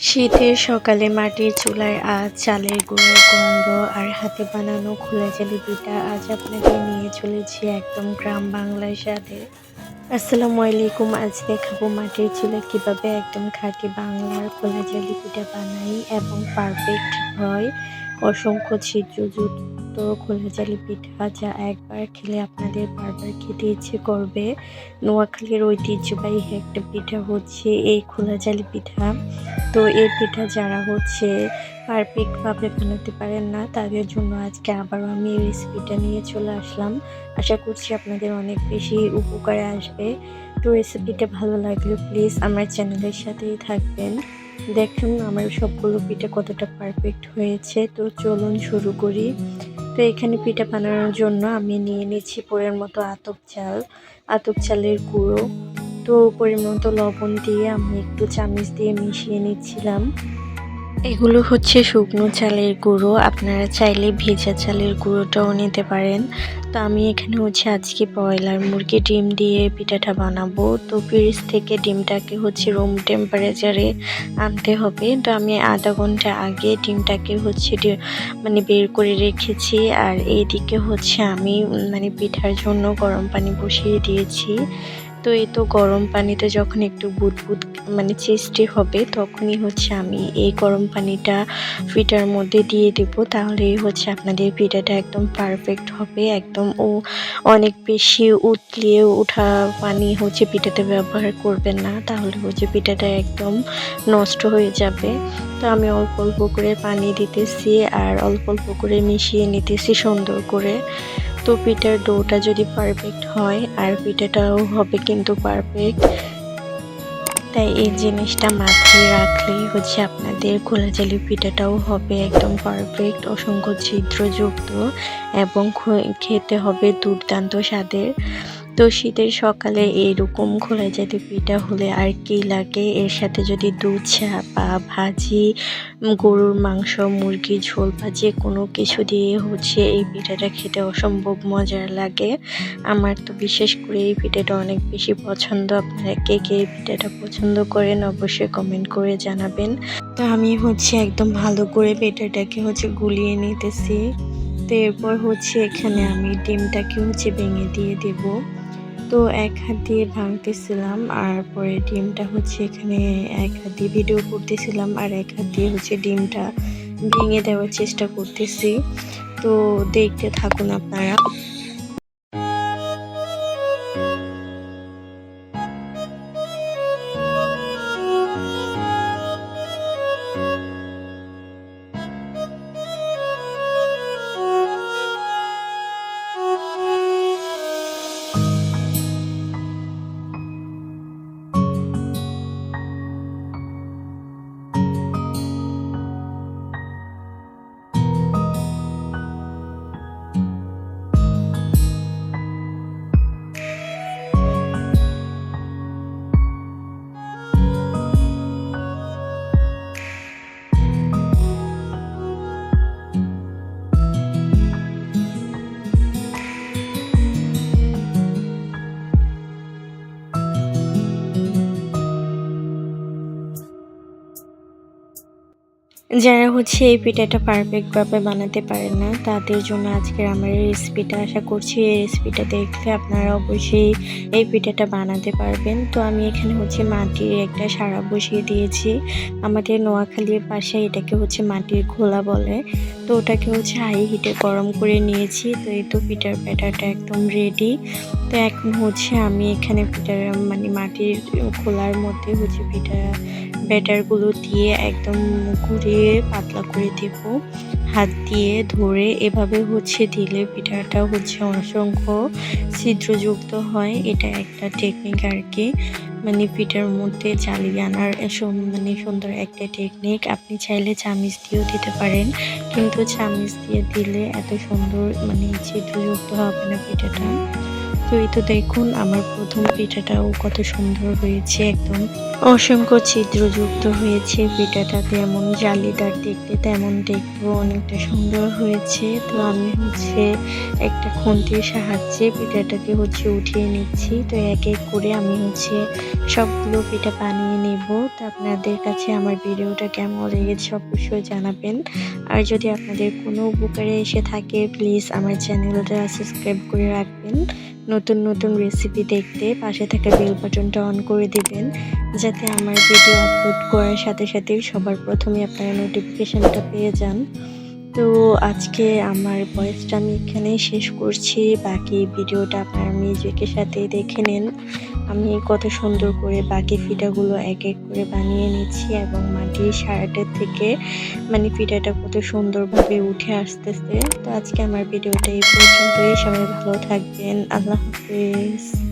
শীতের সকালে মাটির চুলায় আজ চালের গুঁড়োর গন্ধ আর হাতে বানানো খোলা জালি পিঠা আজ আপনাকে নিয়ে চলেছি একদম গ্রাম বাংলার সাথে আসসালামু আলাইকুম, আজ দেখাবো মাটির চুলা কীভাবে একদম খাঁটি বাংলার খোলা জালি পিঠা বানাই এবং পারফেক্ট হয়। অসংখ্য ছিদ্রযুক্ত খোলা জালি পিঠা যা একবার খেলে আপনাদের বারবার খেতে ইচ্ছে করবে। নোয়াখালীর ঐতিহ্যবাহী একটা পিঠা হচ্ছে এই খোলা জালি পিঠা। তো এই পিঠা যারা হচ্ছে পারফেক্টভাবে বানাতে পারেন না, তাদের জন্য আজকে আবারও আমি এই রেসিপিটা নিয়ে চলে আসলাম। আশা করছি আপনাদের অনেক বেশি উপকারে আসবে। তো রেসিপিটা ভালো লাগলে প্লিজ আমার চ্যানেলের সাথেই থাকবেন। দেখুন আমার সবগুলো পিঠা কতটা পারফেক্ট হয়েছে। তো চলুন শুরু করি। তো এখানে পিঠা বানানোর জন্য আমি নিয়ে নিচ্ছি পরের মতো আতক চাল আতক চালের গুঁড়ো। তো পরিমাণ মতো লবণ দিয়ে আমি একটু চামিচ দিয়ে মিশিয়ে নিচ্ছিলাম। এগুলো হচ্ছে শুকনো চালের গুঁড়ো। আপনারা চাইলে ভেজা চালের গুঁড়োটাও নিতে পারেন। তো আমি এখানে হচ্ছে আজকে ব্রয়লার মুরগি ডিম দিয়ে পিঠাটা বানাবো। তো ফ্রিজ থেকে ডিমটাকে হচ্ছে রুম টেম্পারেচারে আনতে হবে। তো আমি আধা ঘণ্টা আগে ডিমটাকে হচ্ছে মানে বের করে রেখেছি। আর এইদিকে হচ্ছে আমি মানে পিঠার জন্য গরম পানি বসিয়ে দিয়েছি। তো এই তো গরম পানিতে যখন একটু বুদবুদ মানে চেষ্টি হবে, তখনই হচ্ছে আমি এই গরম পানিটা পিঠার মধ্যে দিয়ে দেব। তাহলেই হচ্ছে আপনাদের পিঠাটা একদম পারফেক্ট হবে। একদম ও অনেক বেশি উতলিয়ে ওঠা পানি হচ্ছে পিঠাতে ব্যবহার করবেন না। তাহলে হচ্ছে পিঠাটা একদম নষ্ট হয়ে যাবে। তো আমি অল্প অল্প করে পানি দিতেছি আর অল্প অল্প করে মিশিয়ে নিতেছি সুন্দর করে। তো পিঠার ডোটা যদি পারফেক্ট হয়, আর পিঠাটাও হবে কিন্তু পারফেক্ট তাই এই জিনিসটা মাথায় রাখলেই হচ্ছে আপনাদের খোলা জালি পিঠাটাও হবে একদম পারফেক্ট অসংখ্য ছিদ্রযুক্ত এবং খেতে হবে দুর্দান্ত স্বাদের। তো শীতের সকালে এরকম খোলা জাতীয় পিঠা হলে আর কি লাগে? এর সাথে যদি দুধ চা বা ভাজি, গরুর মাংস, মুরগি, ঝোল বা যে কোনো কিছু দিয়ে হচ্ছে এই পিঠাটা খেতে অসম্ভব মজার লাগে। আমার তো বিশেষ করে এই পিঠাটা অনেক বেশি পছন্দ। আপনারা কে কে এই পিঠাটা পছন্দ করেন অবশ্যই কমেন্ট করে জানাবেন। তো আমি হচ্ছে একদম ভালো করে পিঠাটাকে হচ্ছে গুলিয়ে নিতেছি। তো এরপর হচ্ছে এখানে আমি ডিমটাকে হচ্ছে ভেঙে দিয়ে দেবো। তো এক হাত দিয়ে ভাঙতেছিলাম আর পরে ডিমটা হচ্ছে এখানে এক হাত দিয়ে ভিডিও করতেছিলাম আর এক হাত দিয়ে হচ্ছে ডিমটা ভেঙে দেওয়ার চেষ্টা করতেছি। তো দেখতে থাকুন আপনারা। যারা হচ্ছে এই পিঠাটা পারফেক্টভাবে বানাতে পারেন না, তাদের জন্য আজকের আমার এই রেসিপিটা আশা করছি এই রেসিপিটা দেখলে আপনারা অবশ্যই এই পিঠাটা বানাতে পারবেন। তো আমি এখানে হচ্ছে মাটির একটা সারা বসিয়ে দিয়েছি। আমাদের নোয়াখালীর পাশে এটাকে হচ্ছে মাটির খোলা বলে। তো ওটাকে হচ্ছে হাই হিটে গরম করে নিয়েছি। তো এই তো পিঠার ব্যাটারটা একদম রেডি তো এখন হচ্ছে আমি এখানে পিঠার মানে মাটির খোলার মধ্যে হচ্ছে পিঠা ব্যাটারগুলো দিয়ে একদম ঘুরিয়ে পাতলা করে দেব। হাত দিয়ে ধরে এভাবে হচ্ছে দিলে পিঠাটা হচ্ছে অসংখ্য ছিদ্রযুক্ত হয়। এটা একটা টেকনিক আর কি। মানে পিঠার মধ্যে চালিয়ে আনার মানে সুন্দর একটা টেকনিক আপনি চাইলে চামিচ দিয়েও দিতে পারেন। কিন্তু চামিচ দিয়ে দিলে এত সুন্দর মানে ছিদ্রযুক্ত হবে না পিঠাটা। তো এই তো দেখুন, আমার প্রথম পিঠাটাও কত সুন্দর হয়েছে একদম। অসংখ্য ছিদ্রযুক্ত হয়েছে পিঠাটা, তেমন জালিদার দেখতে, তেমন দেখতেও অনেকটা সুন্দর হয়েছে। তো আমি হচ্ছে একটা খুন্তির সাহায্যে পিঠাটাকে হচ্ছে উঠিয়ে নিচ্ছি। তো এক এক করে আমি হচ্ছে সবগুলো পিঠা বানিয়ে নেব। তো আপনাদের কাছে আমার ভিডিওটা কেমন লেগেছে অবশ্যই জানাবেন। আর যদি আপনাদের কোনো উপকারে এসে থাকে প্লিজ আমার চ্যানেলটা সাবস্ক্রাইব করে রাখবেন। নতুন নতুন রেসিপি দেখতে পাশে থাকা বেল বাটনটা অন করে দিবেন, যাতে আমার ভিডিও আপলোড করার সাথে সাথে সবার প্রথমে আপনারা নোটিফিকেশানটা পেয়ে যান। তো আজকে আমার ভয়েসটা আমি এখানেই শেষ করছি, বাকি ভিডিওটা আপনারা মিউজিকের সাথে দেখে নেন। আমি কত সুন্দর করে বাকি ফিটাগুলো এক এক করে বানিয়ে নিচ্ছি এবং মাটির সারাটের থেকে মানে ফিটাটা কত সুন্দরভাবে উঠে আসতেছে। তো আজকে আমার ভিডিওটা এই পর্যন্তই। সবাই ভালো থাকবেন। আল্লাহ হাফিজ।